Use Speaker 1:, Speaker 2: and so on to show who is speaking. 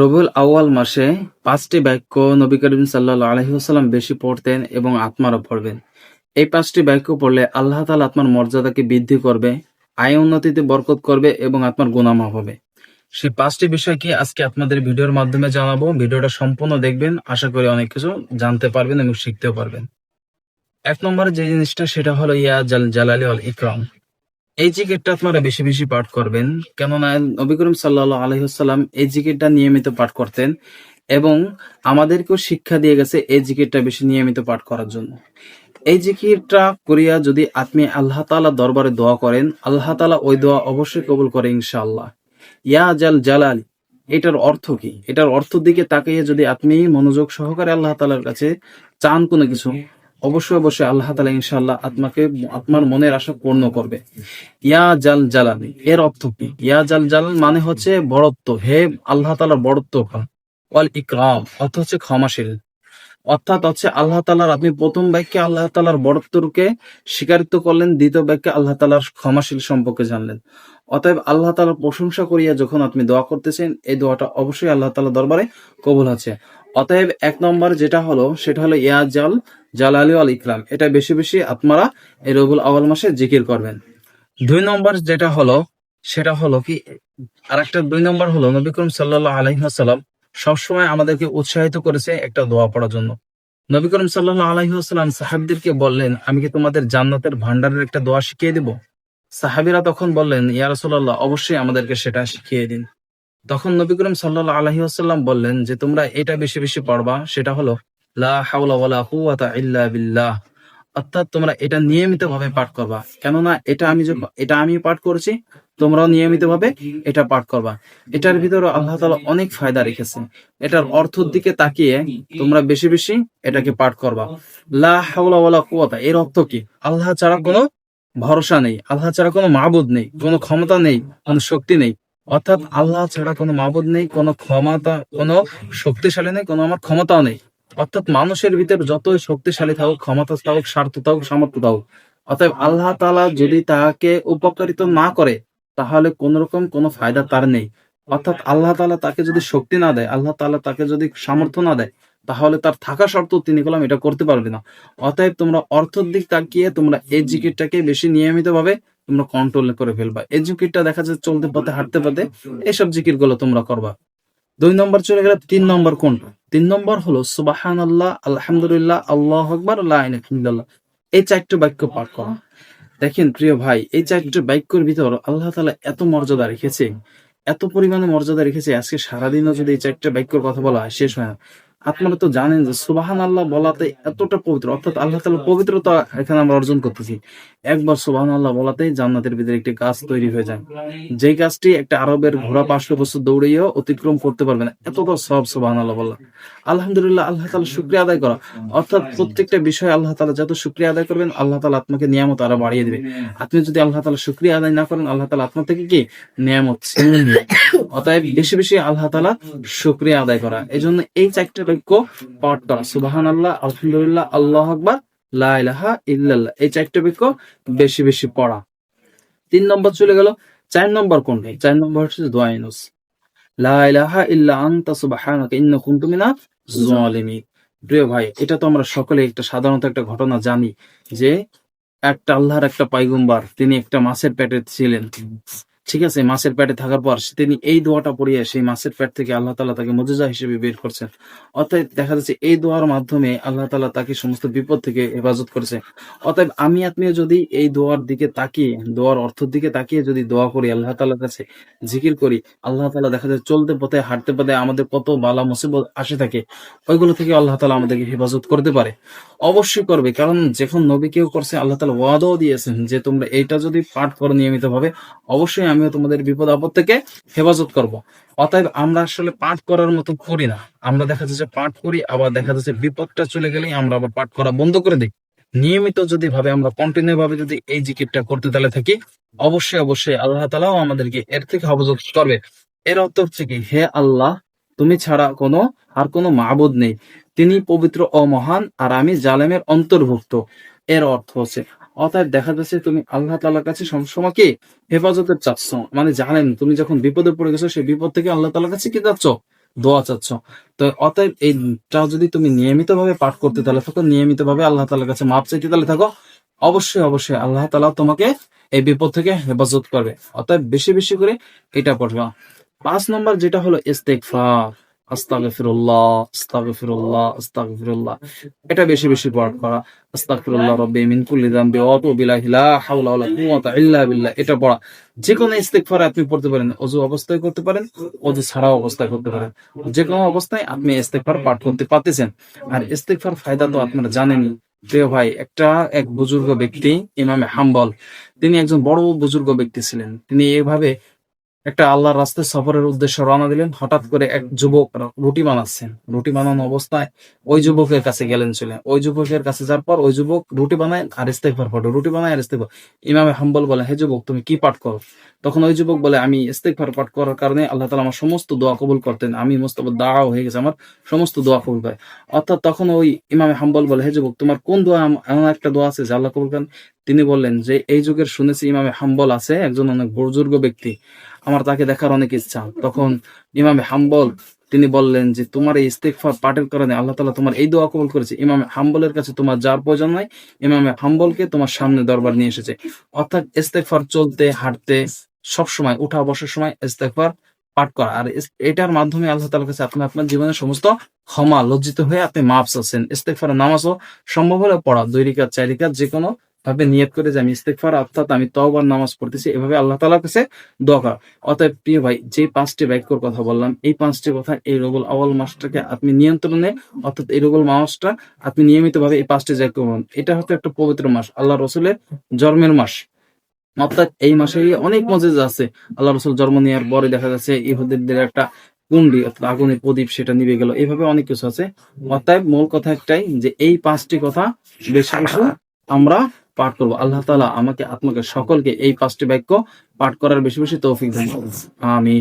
Speaker 1: রবিউল আউয়াল মাসে পাঁচটি বাক্য নবী করিম সাল্লাহ আলহিহাস্লাম বেশি পড়তেন এবং আত্মারও পড়বেন। এই পাঁচটি বাক্য পড়লে আল্লাহ তালা আত্মার মর্যাদাকে বৃদ্ধি করবে, আয় উন্নতিতে বরকত করবে এবং আত্মার গুণামা হবে। সেই পাঁচটি বিষয় কি আজকে আপনাদের ভিডিওর মাধ্যমে জানাব, ভিডিওটা সম্পূর্ণ দেখবেন, আশা করি অনেক কিছু জানতে পারবেন এবং শিখতেও পারবেন। এক নম্বরে যে জিনিসটা, সেটা হলো ইয়া জাল জালালি আল ইকরাম এই জিকিরটা আপনারা বেশি বেশি পাঠ করবেন। কেননা নবী করিম সাল্লাহ আলহিহাল্লাম এই জিকিরটা নিয়মিত পাঠ করতেন এবং আমাদেরকেও শিক্ষা দিয়ে গেছে এই জিকিরটা বেশি নিয়মিত পাঠ করার জন্য। এই জিকিরটা করিয়া যদি আপনি আল্লাহ তালা দরবারে দোয়া করেন, আল্লাহ তালা ওই দোয়া অবশ্যই কবুল করে ইনশাআল্লাহ। ইয়া জাল জালাল, এটার অর্থ কি? এটার অর্থ দিকে তাকিয়ে যদি আপনি মনোযোগ সহকারে আল্লাহ তালার কাছে চান কোনো কিছু অবশ্যই অবশ্যই আল্লাহ তালা ইনশাআল্লাহ আত্মাকে আপনার মনের আশা পূর্ণ করবে। ইয়া জাল জালালি, এর অর্থ কি? ইয়া জাল জালাল মানে হচ্ছে বড়ত্ব। হে আল্লাহ তালার বড়ত্ব ওয়াল ইকরাম, অর্থ হচ্ছে ক্ষমাশীল। অর্থাৎ হচ্ছে আল্লাহ তালার আপনি প্রথম বাক্যে আল্লাহ তালার বড়ত্বকে স্বীকারিত্ব করলেন, দ্বিতীয় বাক্যে আল্লাহ তালার ক্ষমাশীল সম্পর্কে জানলেন। অতএব আল্লাহ তালার প্রশংসা করিয়া যখন আপনি দোয়া করতেছেন, এই দোয়াটা অবশ্যই আল্লাহ তালা দরবারে কবুল আছে। অতএব এক নম্বর যেটা হলো, সেটা হলো ইয়া জাল, জালালি আল ইকরাম। এটা বেশি বেশি আপনারা এই রবুল আওয়াল মাসে জিকির করবেন। দুই নম্বর যেটা হলো, সেটা হলো কি, আরেকটা দুই নম্বর হলো, নবী করিম সাল্লাহ আলহিহাসাল্লাম সবসময় আমাদেরকে উৎসাহিত করেছে একটা দোয়া পড়ার জন্য। নবী সাল্লাহ আলহিহাস্লাম সাহাবিদেরকে বললেন, আমি কি তোমাদের জান্নাতের ভান্ডারের একটা দোয়া শিখিয়ে দিব? সাহাবিরা তখন বললেন, ইয়া রাসূলুল্লাহ, অবশ্যই আমাদেরকে সেটা শিখিয়ে দিন। তখন নবী করিম সাল্লাহ আলহিহাস্লাম বললেন যে, তোমরা এটা বেশি বেশি পড়বা, সেটা হলো, লা হাওলা ওয়ালা কুওয়াতা ইল্লা বিল্লাহ। অর্থাৎ তোমরা এটা নিয়মিত ভাবে পাঠ করবা। কেননা এটা আমি এটা আমি পাঠ করেছি, তোমরাও নিয়মিত ভাবে এটা পাঠ করবা। এটার ভিতরে আল্লাহ তালা অনেক ফায়দা রেখেছে এটার অর্থের দিকে তাকিয়ে তোমরা বেশি বেশি এটাকে পাঠ করবা। লা হাওলা ওয়ালা কুওয়াতা, এর অর্থ কি? আল্লাহ ছাড়া কোনো ভরসা নেই, আল্লাহ ছাড়া কোনো মাবুদ নেই, কোনো ক্ষমতা নেই, কোনো শক্তি নেই। অর্থাৎ আল্লাহ ছাড়া কোনো মাবুদ নেই, কোনো ক্ষমতা, কোনো শক্তিশালী নেই, কোনো আমার ক্ষমতাও নেই। অর্থাৎ মানুষের ভিতরে যতই শক্তিশালী থাকুক, ক্ষমতা থাকুক, স্বার্থ থাকুক, সামর্থ্য থাকুক, অতএব আল্লাহ তালা যদি তাকে উপকারিত না করে, তাহলে কোন রকম কোনো ফায়দা তার নেই। অর্থাৎ আল্লাহ তালা তাকে যদি শক্তি না দেয়, আল্লাহ তালা তাকে যদি সামর্থ্য না দেয়, তাহলে তার থাকা সত্ত্বেও তিনি কলাম এটা করতে পারবে না। অতএব তোমরা অর্থের দিক তাকিয়ে তোমরা এই জিকিরটাকে বেশি নিয়মিত ভাবে তোমরা কন্ট্রোল করে ফেলবা। এই জিকিরটা দেখা যায় চলতে পথে হাঁটতে পথে এইসব জিকিরগুলো তোমরা করবা। দুই নম্বর চলে গেলে, তিন নম্বর কোনটা? তিন নম্বর হলো সুবাহান আল্লাহ আলহামদুলিল্লাহ, আল্লাহ আকবর আল্লাহ এই চারটি বাক্য পাঠ করা। দেখেন, প্রিয় ভাই, এই চারটি বাক্যের ভিতর আল্লাহ তালা এত মর্যাদা রেখেছে, এত পরিমাণে মর্যাদা রেখেছে, আজকে সারাদিনও যদি এই চারটে বাক্যের কথা বলা হয়, শেষ হয় না। আপনারা তো জানেন যে সুবাহান আল্লাহ বলাতে এতটা পবিত্র, অর্থাৎ আল্লাহ তালা পবিত্রতা এখানে আমরা অর্জন করতেছি। একবার সুবাহান আল্লাহ বলাতেই জান্নাতের ভিতরে একটি গাছ তৈরি হয়ে যায়। যে গাছটি একটা আরবের ঘোড়া পাঁচশো বছর দৌড়িয়েও অতিক্রম করতে পারবে না এতটা সব সুবাহান আল্লাহ বললাম। আলহামদুলিল্লাহ, আল্লাহ তালা শুক্রিয়া আদায় করা। অর্থাৎ প্রত্যেকটা বিষয়ে আল্লাহ তালা যত শুক্রিয়া আদায় করবেন, আল্লাহ তালা আপনাকে নিয়ামত আরও বাড়িয়ে দিবে। আপনি যদি আল্লাহ তালা শুক্রিয়া আদায় না করেন, আল্লাহ তালা আপনার থেকে কি? নিয়ামত। অতএব বেশি বেশি আল্লাহ তালা শুক্রিয়া আদায় করা। এই জন্য এই চারটে বাক্য পাঠ করা। সুবাহান আল্লাহ আলহামদুলিল্লাহ, আল্লাহ আকবার, লা ইলাহা ইল্লাল্লাহ। এই চারটে বাক্য বেশি বেশি পড়া। তিন নম্বর চলে গেল, চার নম্বর কোনটা? চার নম্বর হচ্ছে দোয়া ইউনুস ইল্লা ইন্নী জালিমিন প্রিয় ভাই, এটা তো আমরা সকলে একটা সাধারণত একটা ঘটনা জানি যে একটা আল্লাহর একটা পাইগম্বার তিনি একটা মাছের পেটে ছিলেন। ঠিক আছে মাছের পেটে থাকার পর তিনি এই দোয়াটা পড়িয়ে সেই মাছের পেট থেকে আল্লাহ তালা তাকে মজুজা হিসেবে বের করছেন। অতএব দেখা যাচ্ছে এই দোয়ার মাধ্যমে আল্লাহ তালা তাকে সমস্ত বিপদ থেকে হেফাজত করেছে। অতএব আমি আপনিও যদি এই দোয়ার দিকে তাকিয়ে, দোয়ার অর্থের দিকে তাকিয়ে যদি দোয়া করি, আল্লাহ তালার কাছে জিকির করি, আল্লাহ তালা দেখা যায় চলতে পথে, হাঁটতে পথে আমাদের কত বালা মুসিবত আসে থাকে, ওইগুলো থেকে আল্লাহ তালা আমাদেরকে হেফাজত করতে পারে। অবশ্যই করবে, কারণ যখন নবী কেউ করছে, আল্লাহ তালা ওয়াদাও দিয়েছেন যে তোমরা এইটা যদি পাঠ করো নিয়মিত ভাবে অবশ্যই আমিও তোমাদের বিপদ আপদ থেকে হেফাজত করব। অতএব আমরা আসলে পাঠ করার মতো করি না। আমরা দেখা যাচ্ছে পাঠ করি, আবার দেখা যাচ্ছে বিপদটা চলে গেলেই আমরা আবার পাঠ করা বন্ধ করে দিই। নিয়মিত যদি ভাবে আমরা কন্টিনিউ ভাবে যদি এই জিকিরটা করতে তাহলে থাকি, অবশ্যই অবশ্যই আল্লাহ তালাও আমাদেরকে এর থেকে হেফাজত করবে। এর অর্থ হচ্ছে কি, হে আল্লাহ, তুমি ছাড়া কোনো, আর কোনো মাবুদ নেই। তিনি পবিত্র ও মহান, আর আমি জালেমের অন্তর্ভুক্ত। এর অর্থ হচ্ছে অতএব দেখা যাচ্ছে তুমি আল্লাহ তালার কাছে সবসময় কি হেফাজতের চাচ্ছ? মানে জানেন, তুমি যখন বিপদে পড়ে গেছো, সেই বিপদ থেকে আল্লাহ তালার কাছে কি যাচ্ছ দোয়া চাচ্ছ। তো অতএব এইটা যদি তুমি নিয়মিত ভাবে পাঠ করতে, তাহলে থাকো। নিয়মিত ভাবে আল্লাহ তালার কাছে মাপ চাইতে, তাহলে থাকো। অবশ্যই অবশ্যই আল্লাহ তালা তোমাকে এই বিপদ থেকে হেফাজত করবে। অতএব বেশি বেশি করে এটা পড়বা। পাঁচ নম্বর যেটা হলো ইস্তেগফার। আস্তাগফিরুল্লাহ আস্তাগফিরুল্লাহ আস্তাগফিরুল্লাহ। এটা বেশি বেশি পাঠ করা আস্তাগফিরুল্লাহ মিন কুল্লি যামবি ওয়া আতুবু ইলাইহি লা হাওলা কুওয়াতা ইল্লা বিল্লাহ। এটা পড়া। যে কোনো আপনি পড়তে পারেন। অজু অবস্থায় করতে পারেন অজু ছাড়াও অবস্থায় করতে পারেন। যে কোনো অবস্থায় আপনি ইস্তেগফার পাঠ করতে পারতেছেন। আর ইস্তেগফার ফায়দা তো আপনারা জানেনই। প্রিয় ভাই, একটা, এক বুজুর্গ ব্যক্তি ইমামে হাম্বল। তিনি একজন বড় বুজুর্গ ব্যক্তি ছিলেন। তিনি এভাবে একটা আল্লাহর রাস্তায় সফরের উদ্দেশ্যে রওনা দিলেন। হঠাৎ করে এক যুবক রুটি বানাচ্ছেন। রুটি বানানো অবস্থায় ওই যুবকের কাছে গেলেন ছিলেন ওই যুবকের কাছে যাওয়ার পর ওই যুবক রুটি বানায় আর ইস্তেকবার পড়ে। রুটি বানায় আর ইস্তেকবার ইমামে হাম্বল বলে, হে যুবক, তুমি কি পাঠ করো? তখন ওই যুবক বলে, আমি ইস্তেকবার পাঠ করার কারণে আল্লাহ তালা আমার সমস্ত দোয়া কবুল করতেন। আমি মোস্তফা দাওয়া হয়ে গেছে, আমার সমস্ত দোয়া কবুল করে। অর্থাৎ তখন ওই ইমামে হাম্বল বলে, হে যুবক, তোমার কোন দোয়া এমন একটা দোয়া আছে যে আল্লাহ কবুল করেন? তিনি বললেন যে, এই যুগের শুনেছি ইমামে হাম্বল আছে, একজন অনেক বুজুর্গ ব্যক্তি। আমার তাকে দেখার অনেক ইচ্ছা। তখন ইমামে হাম্বল, তিনি বললেন যে, তোমার এই ইস্তেকফার পাঠের কারণে আল্লাহ তালা তোমার এই দোয়া কবুল করেছে। ইমামে হাম্বলের কাছে তোমার যার প্রয়োজন নাই, ইমামে হাম্বলকে তোমার সামনে দরবার নিয়ে এসেছে। অর্থাৎ ইস্তেকফার চলতে, হাঁটতে সব সময় উঠা বসার সময় ইস্তেকফার পাঠ করা। আর এটার মাধ্যমে আল্লাহ তালার কাছে আপনি আপনার জীবনের সমস্ত ক্ষমা লজ্জিত হয়ে আপনি মাপ চাচ্ছেন। ইস্তেকফারের নামাজও সম্ভব হলে পড়া, দুই রিকাত, চার যে কোনো ভাবে নিয়ত করে যে আমি ইস্তেকফার অর্থাৎ আমি তওবার নামাজ পড়তেছি, এভাবে আল্লাহ তালার কাছে দোয়া করা। অতএব প্রিয় ভাই, যে পাঁচটি বাক্যর কথা বললাম, এই পাঁচটি কথা এই রবুল আওয়াল মাসটাকে আপনি নিয়ন্ত্রণে, অর্থাৎ এই রবুল মাসটা আপনি নিয়মিত ভাবে এই পাঁচটি বাক্য বলুন। এটা হচ্ছে একটা পবিত্র মাস আল্লাহ রসুলের জন্মের মাস। অর্থাৎ এই মাসে অনেক মজেজ আছে আল্লাহ রসুল জন্ম নেওয়ার পরে দেখা যাচ্ছে ইহুদিদের একটা কুন্ডি অর্থাৎ আগুনের প্রদীপ সেটা নিভে গেল এইভাবে অনেক কিছু আছে। অতএব মূল কথা একটাই যে এই পাঁচটি কথা বেশি আমরা পাঠ করব। আল্লাহ তালা আমাকে, আপনাকে সকলকে এই পাঁচটি বাক্য পাঠ করার বেশি বেশি তৌফিক আমি